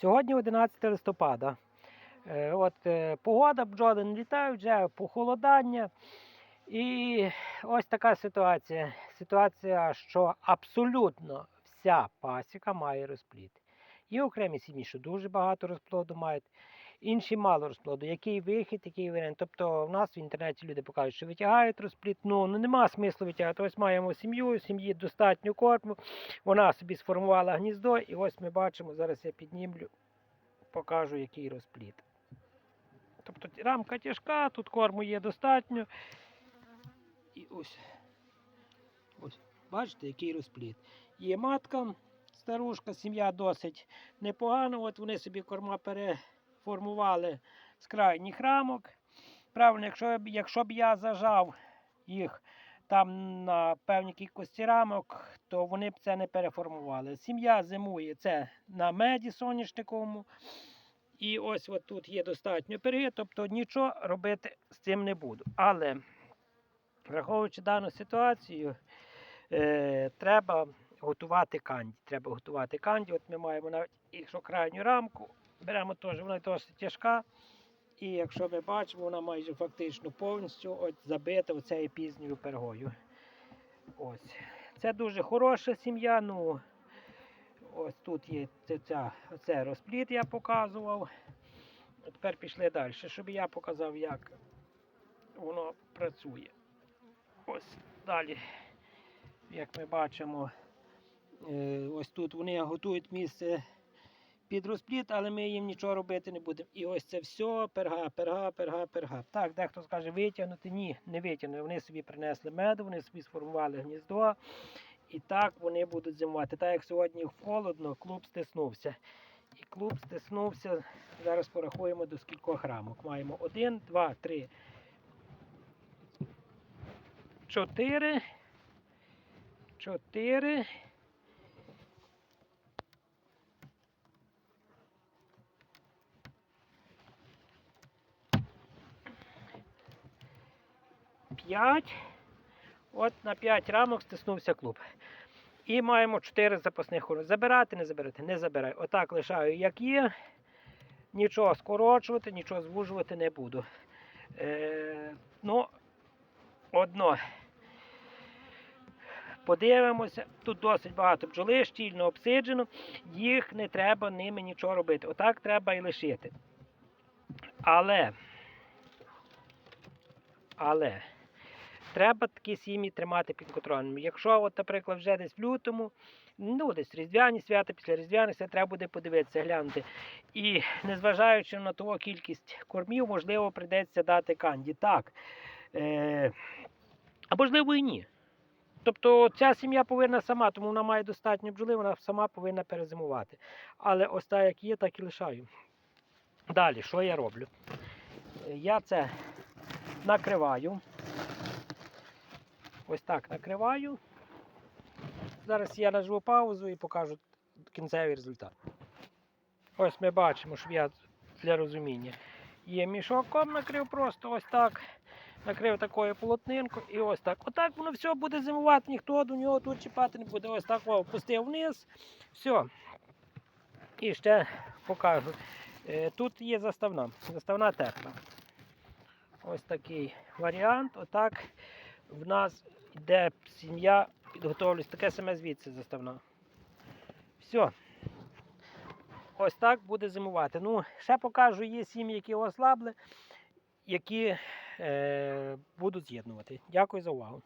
Сьогодні 11 листопада. Е, От е, погода, бджоли не літають, вже похолодання. І ось така ситуація. Ситуація, що абсолютно вся пасіка має розплід. Є окремі сім'ї, що дуже багато розплоду мають, інші мало розплоду. Який вихід, який варіант. Тобто в нас в інтернеті люди покажуть, що витягають розплід. Ну, ну нема смислу витягати. Ось маємо сім'ю, сім'ї достатньо корму. Вона собі сформувала гніздо, і ось ми бачимо, зараз я піднімлю, покажу, який розплід. Тобто рамка тяжка, тут корму є достатньо. І ось. Ось, бачите, який розплід. Є матка, старушка, сім'я досить непогана. От вони собі корма переформували з крайніх рамок. Правильно, якщо, якщо б я зажав їх там на певній кількості рамок, то вони б це не переформували. Сім'я зимує це на меді соняшниковому. І ось от тут є достатньо пирги, тобто нічого робити з цим не буду. Але враховуючи дану ситуацію, е, треба готувати канді. Треба готувати канді. От ми маємо навіть, якщо крайню рамку, беремо теж, вона досить тяжка. І якщо ми бачимо, вона майже фактично повністю от забита оцею пізньою пергою. Ось. Це дуже хороша сім'я. Ну, ось тут є ця, оце розплід, я показував. А Тепер пішли далі, щоб я показав, як воно працює. Ось далі, як ми бачимо, е, ось тут вони готують місце під розплід, але ми їм нічого робити не будемо. І ось це все, перга, перга, перга, перга. Так, дехто скаже витягнути. Ні, не витягнути. Вони собі принесли меду, вони собі сформували гніздо. І так вони будуть зимувати. Так як сьогодні холодно, клуб стиснувся. І клуб стиснувся. Зараз порахуємо до скількох рамок. Маємо один, два, три, чотири. Чотири. П'ять. От на 5 рамок стиснувся клуб. І маємо 4 запасних хору. Забирати, не забирати, не забирай. Отак лишаю, як є. Нічого скорочувати, нічого звужувати не буду. Е, ну, одно. Подивимося, тут досить багато бджоли, щільно обсиджено, їх не треба ними нічого робити. Отак треба і лишити. Але, але треба такі сім'ї тримати під контролем. Якщо, от, наприклад, вже десь в лютому, ну десь різдвяні свята, після різдвяних свят треба буде подивитися, глянути. І незважаючи на ту кількість кормів, можливо, прийдеться дати канді. Так. Е, а можливо і ні. Тобто ця сім'я повинна сама, тому вона має достатньо бджоли, вона сама повинна перезимувати. Але ось так, як є, так і лишаю. Далі, що я роблю? Е, Я це накриваю. Ось так накриваю. Зараз я нажму паузу і покажу кінцевий результат. Ось ми бачимо, що я для розуміння. Є мішоком накрив просто ось так. Накрив такою полотнинкою і ось так. Отак воно все буде зимувати, ніхто до нього тут чіпати не буде. Ось так опустив вниз. Все. І ще покажу. Е, Тут є заставна. Заставна тепла. Ось такий варіант. Отак в нас йде сім'я, підготовлюсь. Таке саме звідси заставна. Все. Ось так буде зимувати. Ну, ще покажу, є сім'ї, які ослабли, які е, будуть з'єднувати. Дякую за увагу.